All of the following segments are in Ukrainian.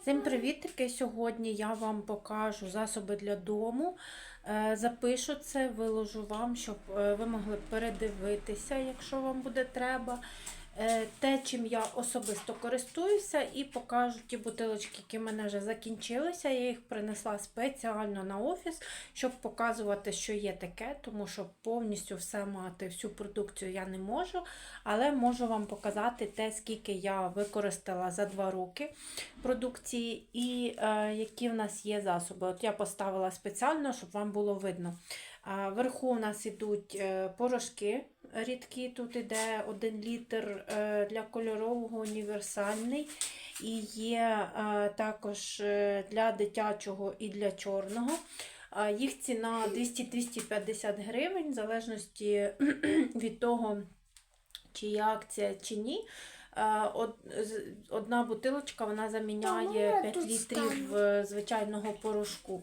Всім привітки! Сьогодні я вам покажу засоби для дому. Е, Запишу це, виложу вам, щоб е, ви могли передивитися, якщо вам буде треба. Е, Те, чим я особисто користуюся, і покажу ті бутилочки, які в мене вже закінчилися. Я їх принесла спеціально на офіс, щоб показувати, що є таке, тому що повністю все мати, всю продукцію я не можу. Але можу вам показати те, скільки я використала за 2 роки продукції і е, які в нас є засоби. От я поставила спеціально, щоб вам було видно. А Вверху у нас ідуть е, порошки рідкі, тут іде 1 літр е, для кольорового універсальний. І є е, також для дитячого і для чорного. Їх ціна 200-250 гривень, в залежності від того, чи є акція, чи ні. Одна бутилочка вона заміняє 5 літрів звичайного порошку.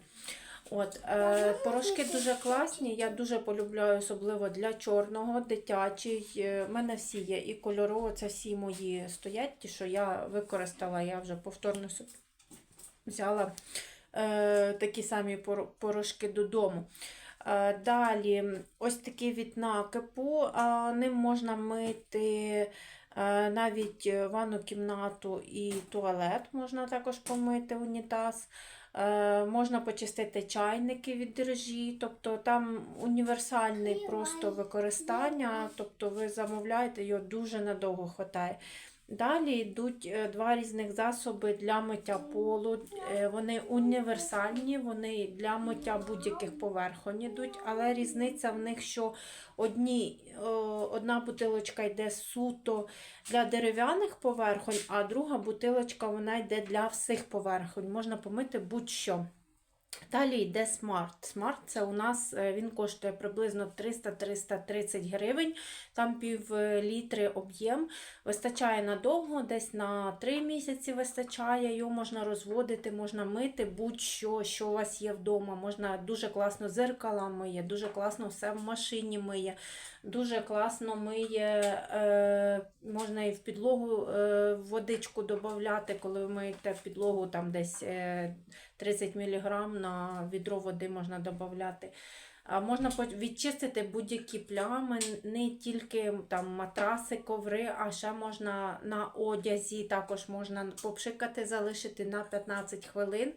От, е, порошки дуже класні, я дуже полюбляю, особливо для чорного, дитячий. Е, В мене всі є і кольорово, це всі мої стоять, ті, що я використала, я вже повторно взяла е, такі самі порошки додому. Е, Далі, ось такий від накипу. а, Ним можна мити е, навіть ванну кімнату і туалет, можна також помити унітаз. Е, Можна почистити чайники від дрожжі, тобто там універсальне просто використання, тобто ви замовляєте, його дуже надовго хватає. Далі йдуть е, два різних засоби для миття полу. Е, Вони універсальні, вони для миття будь-яких поверхонь йдуть, але різниця в них, що одні, одна бутилочка йде суто для дерев'яних поверхонь, а друга бутилочка вона йде для всіх поверхонь. Можна помити будь-що. Далі йде смарт. Смарт це у нас е, він коштує приблизно 300-330 гривень, там пів е, літри об'єм. Вистачає надовго, десь на 3 місяці вистачає. Його можна розводити, можна мити будь-що, що у вас є вдома. Можна дуже класно зеркала миє, дуже класно все в машині миє, дуже класно миє, е, можна і в підлогу водичку додати, коли ви миєте підлогу там десь. Е, 30 мг на відро води можна додати. Можна відчистити будь-які плями, не тільки там матраси, коври, а ще можна на одязі, також можна попшикати, залишити на 15 хвилин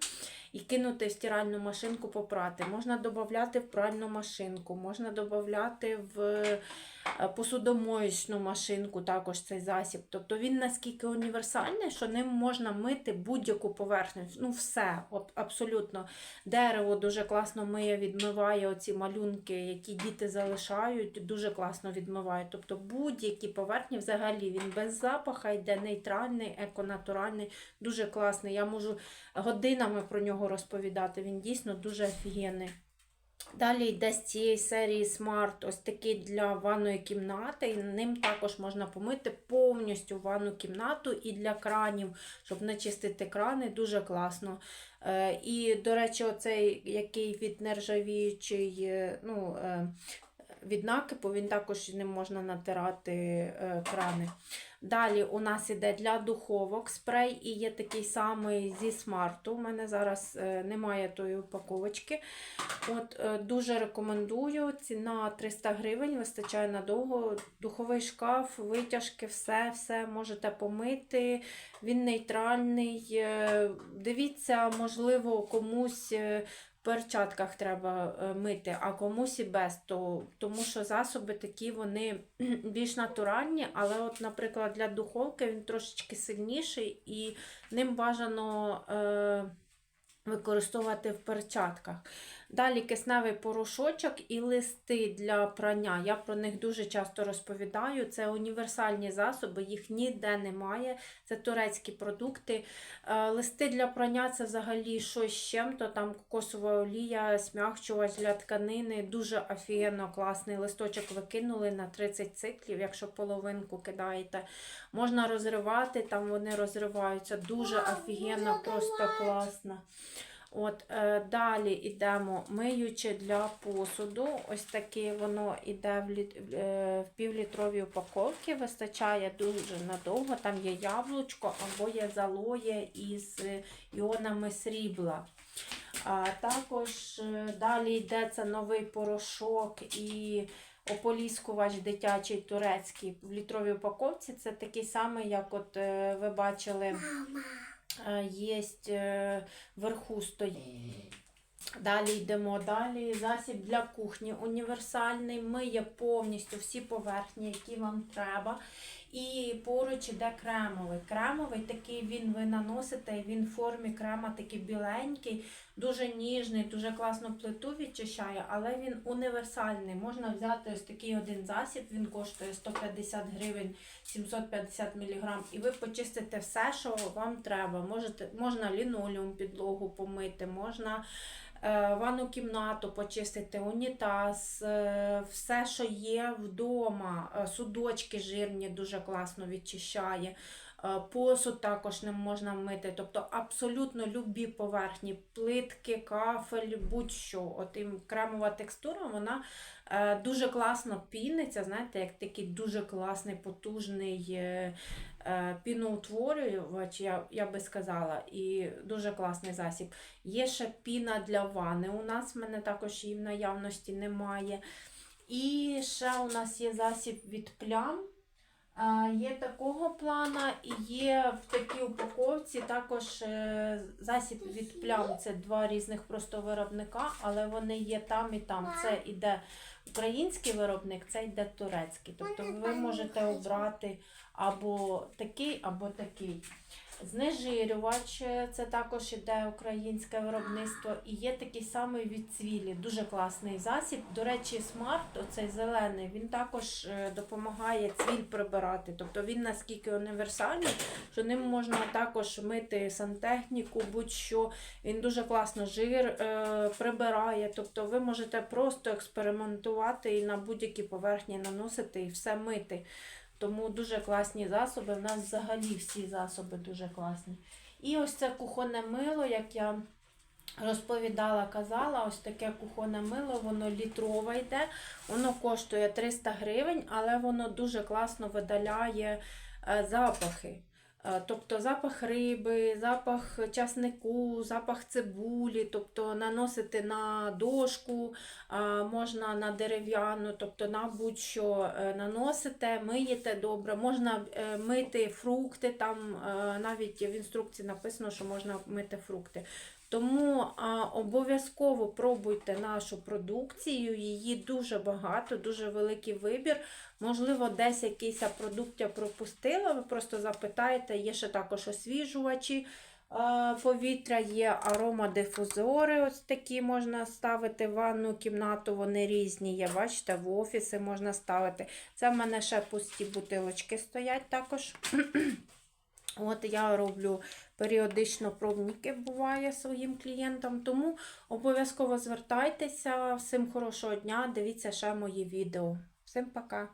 і кинути в стиральну машинку попрати. Можна додати в пральну машинку, можна додати в е, посудомоєчну машинку також цей засіб. Тобто він наскільки універсальний, що ним можна мити будь-яку поверхню. Ну, все, абсолютно. Дерево дуже класно миє, відмиває оці малюнки, які діти залишають, дуже класно відмиває. Тобто будь-які поверхні взагалі він без запаха йде нейтральний, еконатуральний, дуже класний. Я можу годинами про нього розповідати. Він дійсно дуже офігенний. Далі йде з цієї серії Smart, ось такий для ванної кімнати. І ним також можна помити повністю ванну кімнату і для кранів, щоб начистити крани, дуже класно. Е, І, до речі, оцей який від нержавіючий, е, ну, е, від накипу, він також ним можна натирати е, крани. Далі у нас іде для духовок спрей, і є такий самий зі смарту. У мене зараз е, немає тої упаковочки. От, е, Дуже рекомендую. Ціна 300 гривень, вистачає надовго. Духовий шкаф, витяжки, все, все можете помити. Він нейтральний. Дивіться, можливо, комусь. Перчатках треба е, мити, а комусь і без, то, тому що засоби такі вони більш натуральні, але, от, наприклад, для духовки він трошечки сильніший і ним бажано е, використовувати в перчатках. Далі кисневий порошочок і листи для прання. Я про них дуже часто розповідаю. Це універсальні засоби, їх ніде немає. Це турецькі продукти. Е, Листи для прання це взагалі щось з чим-то. Там кокосова олія, смягчувач для тканини. Дуже офігенно класний листочок викинули на 30 циклів, якщо половинку кидаєте. Можна розривати, там вони розриваються. Дуже офігенно, просто класно. От, е, далі йдемо миюче для посуду. Ось таке воно йде в, літ, е, в півлітровій упаковці, вистачає дуже надовго. Там є яблучко або є залоє із іонами срібла. А також е, далі йде це новий порошок і ополіскувач дитячий турецький в літровій упаковці. Це такий самий, як от ви бачили, е, є вверху стоїть. Далі йдемо далі. Засіб для кухні універсальний, миє повністю всі поверхні, які вам треба. І поруч іде кремовий. Кремовий такий він ви наносите, він в формі крема такий біленький, дуже ніжний, дуже класно плиту відчищає, але він універсальний. Можна взяти ось такий один засіб, він коштує 150 гривень 750 мг, і ви почистите все, що вам треба. Можете, можна лінолеум підлогу помити, можна е, ванну кімнату почистити, унітаз, е, все, що є вдома, е, судочки жирні дуже класно відчищає. Е, Посуд також ним можна мити, тобто абсолютно любі поверхні, плитки, кафель, будь-що. От і кремова текстура, вона е, дуже класно піниться, знаєте, як такий дуже класний, потужний е, піноутворювач, я, я би сказала, і дуже класний засіб. Є ще піна для ванни. У нас в мене також її в наявності немає. І ще у нас є засіб від плям. Є такого плана і є в такій упаковці також е, засіб від плям. Це два різних просто виробника, але вони є там і там. Це іде український виробник, це йде турецький. Тобто ви можете обрати або такий, або такий. Знежирювач е, це також іде українське виробництво. І є такий самий від цвілі, дуже класний засіб. До речі, смарт, оцей зелений, він також е, допомагає цвіль прибирати. Тобто він наскільки універсальний, що ним можна також мити сантехніку, будь-що. Він дуже класно жир е, прибирає. Тобто ви можете просто експериментувати і на будь-які поверхні наносити і все мити. Тому дуже класні засоби. У нас взагалі всі засоби дуже класні. І ось це кухонне мило, як я розповідала, казала, ось таке кухонне мило, воно літрове йде, воно коштує 300 гривень, але воно дуже класно видаляє е, запахи. Е, Тобто запах риби, запах часнику, запах цибулі, тобто наносити на дошку, можна на дерев'яну, тобто на будь-що е, наносите, миєте добре, можна е, мити фрукти, там е, навіть в інструкції написано, що можна мити фрукти. Тому обов'язково пробуйте нашу продукцію, її дуже багато, дуже великий вибір. Можливо, десь якийсь продукт пропустила, ви просто запитаєте, є ще також освіжувачі повітря, є аромадифузори, ось такі можна ставити в ванну кімнату, вони різні є. Бачите, в офіси можна ставити. Це в мене ще пусті бутилочки стоять також. От я роблю періодично пробники, буває своїм клієнтам. Тому обов'язково звертайтеся. Всім хорошого дня, дивіться ще мої відео. Всім пока!